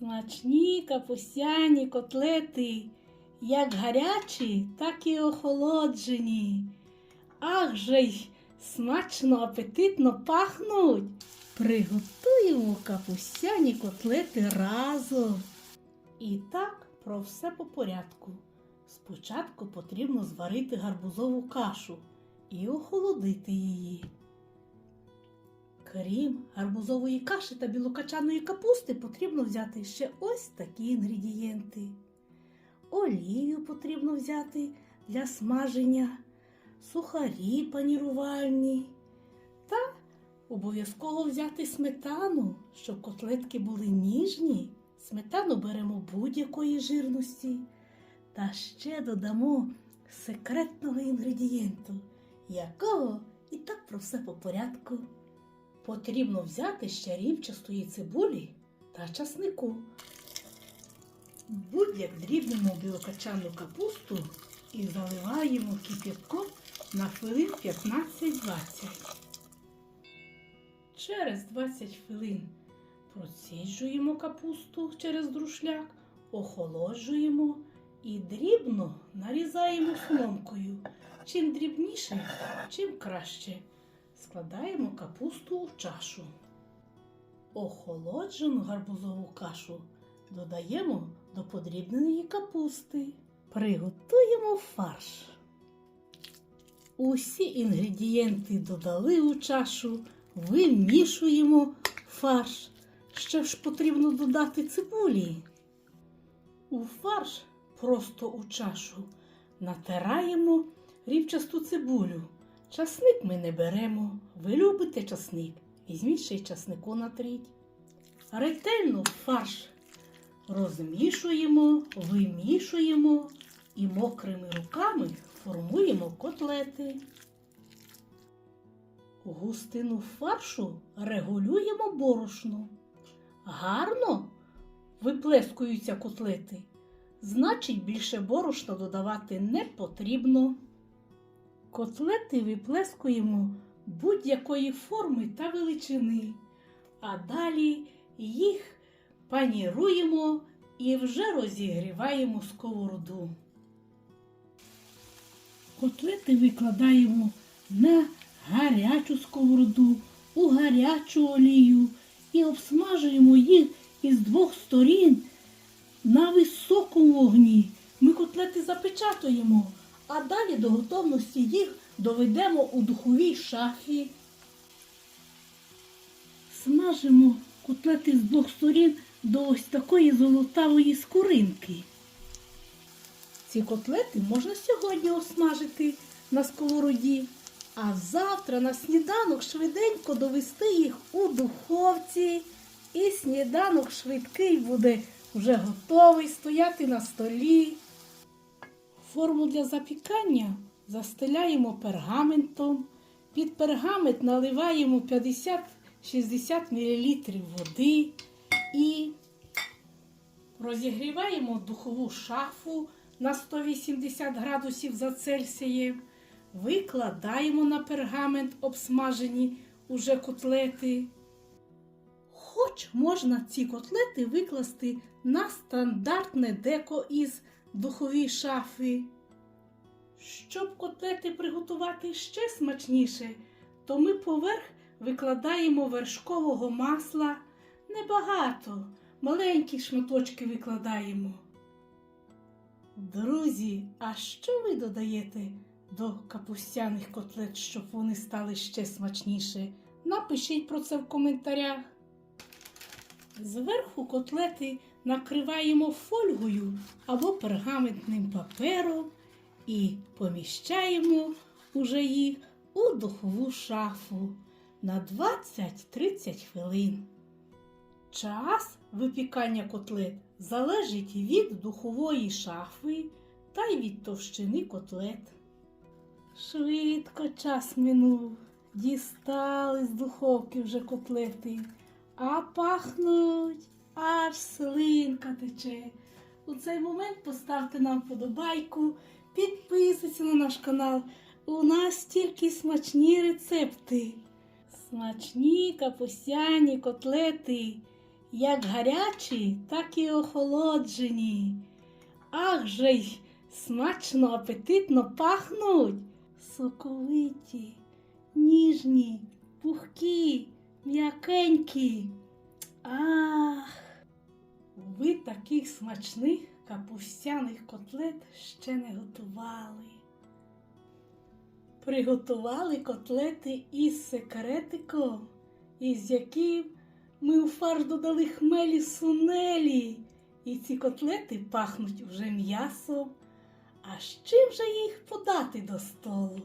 Смачні капусяні котлети, як гарячі, так і охолоджені. Ах же й смачно, апетитно пахнуть. Приготуємо капусяні котлети разом. І так про все по порядку. Спочатку потрібно зварити гарбузову кашу і охолодити її. Крім гарбузової каші та білокачаної капусти, потрібно взяти ще ось такі інгредієнти. Олію потрібно взяти для смаження, сухарі панірувальні та обов'язково взяти сметану, щоб котлетки були ніжні. Сметану беремо будь-якої жирності. Та ще додамо секретного інгредієнту, якого і так про все по порядку. Потрібно взяти ще рівчастої цибулі та часнику. Будь-як дрібнемо білокачану капусту і заливаємо кип'ятком на хвилин 15-20. Через 20 хвилин проціджуємо капусту через друшляк, охолоджуємо і дрібно нарізаємо соломкою. Чим дрібніше, чим краще. Складаємо капусту у чашу. Охолоджену гарбузову кашу додаємо до подрібненої капусти. Приготуємо фарш. Усі інгредієнти додали у чашу, вимішуємо фарш. Ще ж потрібно додати цибулі. У фарш просто у чашу натираємо рівчасту цибулю. Часник ми не беремо. Ви любите часник? Візьміть ще й часнику натріть. Ретельно фарш розмішуємо, вимішуємо і мокрими руками формуємо котлети. Густину фаршу регулюємо борошно. Гарно виплескуються котлети. Значить, більше борошна додавати не потрібно. Котлети виплескуємо будь-якої форми та величини, а далі їх паніруємо і вже розігріваємо сковороду. Котлети викладаємо на гарячу сковороду, у гарячу олію і обсмажуємо їх із двох сторін на високому вогні. Ми котлети запечатуємо, а далі до готовності їх доведемо у духовій шафі. Смажимо котлети з двох сторін до ось такої золотавої скоринки. Ці котлети можна сьогодні осмажити на сковороді, а завтра на сніданок швиденько довести їх у духовці. І сніданок швидкий буде вже готовий стояти на столі. Форму для запікання застеляємо пергаментом. Під пергамент наливаємо 50-60 мл води і розігріваємо духову шафу на 180 градусів за Цельсієм. Викладаємо на пергамент обсмажені уже котлети. Хоч можна ці котлети викласти на стандартне деко із духовій шафи. Щоб котлети приготувати ще смачніше, то ми поверх викладаємо вершкового масла небагато, маленькі шматочки викладаємо. Друзі, а що ви додаєте до капустяних котлет, щоб вони стали ще смачніше? Напишіть про це в коментарях. Зверху котлети накриваємо фольгою або пергаментним папером і поміщаємо уже їх у духову шафу на 20-30 хвилин. Час випікання котлет залежить від духової шафи та й від товщини котлет. Швидко час минув, дістали з духовки вже котлети, а пахнуть, аж слинка тече. У цей момент поставте нам вподобайку, підписуйтесь на наш канал. У нас тільки смачні рецепти. Смачні капусяні котлети, як гарячі, так і охолоджені. Ах же й смачно, апетитно пахнуть. Соковиті, ніжні, пухкі, м'якенькі. Ах, ви таких смачних капустяних котлет ще не готували. Приготували котлети із секретиком, із яким ми у фарш додали хмелі сунелі. І ці котлети пахнуть уже м'ясом. А з чим же їх подати до столу?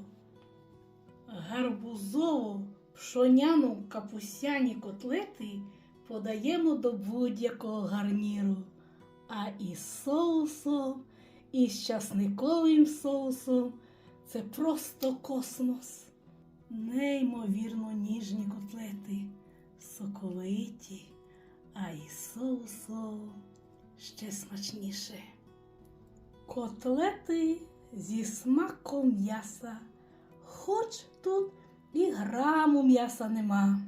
Гарбузово пшоняно капусяні котлети подаємо до будь-якого гарніру, а із соусом, і з часниковим соусом це просто космос. Неймовірно ніжні котлети, соковиті, а із соусом ще смачніше. Котлети зі смаком м'яса, хоч тут і граму м'яса нема.